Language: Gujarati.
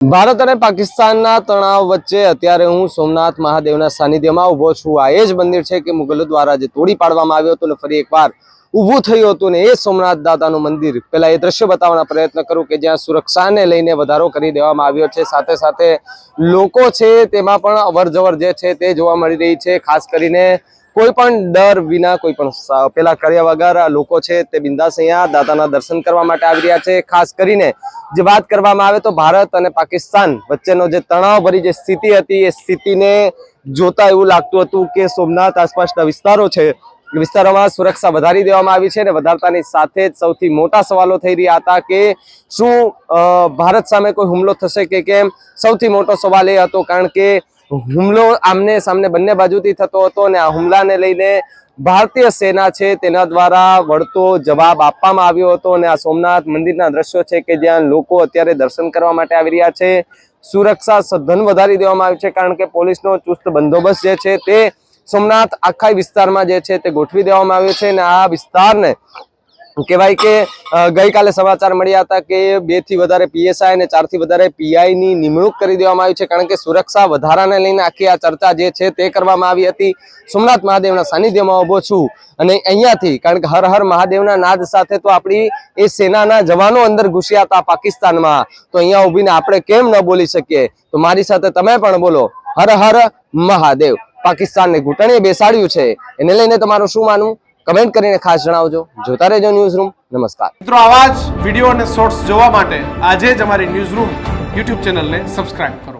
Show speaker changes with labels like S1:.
S1: ભારત અને પાકિસ્તાનના તણાવ વચ્ચે અત્યારે હું સોમનાથ મહાદેવના સાનિધ્યમાં ઊભો છું. આ એ જ મંદિર છે કે મુગલો દ્વારા જે તોડી પાડવામાં આવ્યું હતું ને ફરી એકવાર ઊભું થયું હતું ને એ સોમનાથ દાદાનું મંદિર. પહેલાં એ દ્રશ્ય બતાવવાનો પ્રયત્ન કરું કે જ્યાં સુરક્ષાને લઈને વધારો કરી દેવામાં આવ્યો છે. સાથે સાથે લોકો છે તેમાં પણ અવરજવર જે છે તે જોવા મળી રહી છે. ખાસ કરીને કોઈ પણ ડર વિના કોઈ પણ પેલા કર્યા વગર લોકો છે તે બિંદાસ અહીંયા દાદાના દર્શન કરવા માટે આવી રહ્યા છે. ખાસ કરીને જે વાત કરવામાં આવે તો ભારત અને પાકિસ્તાન વચ્ચેનો જે તણાવભરી જે સ્થિતિ હતી, એ સ્થિતિને જોતા એવું લાગતું હતું કે સોમનાથ આસપાસના વિસ્તારો છે, વિસ્તારોમાં સુરક્ષા વધારી દેવામાં આવી છે અને વધારતાની સાથે જ સૌથી મોટા સવાલો થઈ રહ્યા હતા કે શું ભારત સામે કોઈ હુમલો થશે કે કેમ? સૌથી મોટો સવાલ એ હતો કારણ કે હુમલો આમને સામને બંને બાજુથી થતો હતો અને આ હુમલાને લઈને ભારતીય સેના છે તેના દ્વારા વળતો જવાબ આપવામાં આવ્યો હતો અને આ સોમનાથ મંદિરના દ્રશ્યો છે કે જ્યાં લોકો અત્યારે દર્શન કરવા માટે આવી રહ્યા છે. સુરક્ષા સઘન વધારી દેવામાં આવી છે કારણ કે પોલીસનો ચુસ્ત બંદોબસ્ત જે છે તે સોમનાથ આખા વિસ્તારમાં જે છે તે ગોઠવી દેવામાં આવ્યો છે અને આ વિસ્તારને કહેવાય કે ગઈકાલે સમાચાર મળ્યા હતા કે બેથી વધારે પીએસઆઈ અને ચારથી વધારે પીઆઈ ની નિમણૂક કરી દેવામાં આવી છે, કારણ કે સુરક્ષા વધારાને લઈને આખી આ ચર્ચા જે છે તે કરવામાં આવી હતી. સોમનાથ મહાદેવના સાનિધ્યમાં ઊભો છું અને અહીંયાથી, કારણ કે હર હર મહાદેવના નાદ સાથે તો આપણી એ સેનાના જવાનો અંદર ઘૂસ્યા હતા પાકિસ્તાનમાં. તો અહીંયા ઊભીને આપણે કેમ ન બોલી શકીએ? તો મારી સાથે તમે પણ બોલો. હર હર મહાદેવ. પાકિસ્તાનને ઘૂંટણીએ બેસાડ્યું છે. એને લઈને તમારું શું માનવું? કમેન્ટ કરીને ખાસ જણાવજો. જોતા રહેજો ન્યૂઝ રૂમ નમસ્કાર.
S2: મિત્રો, આવા જ વીડિયો અને શોર્ટ્સ જોવા માટે આજે જ અમારી ન્યૂઝ રૂમ યુટ્યુબ ચેનલને સબસ્ક્રાઇબ કરો.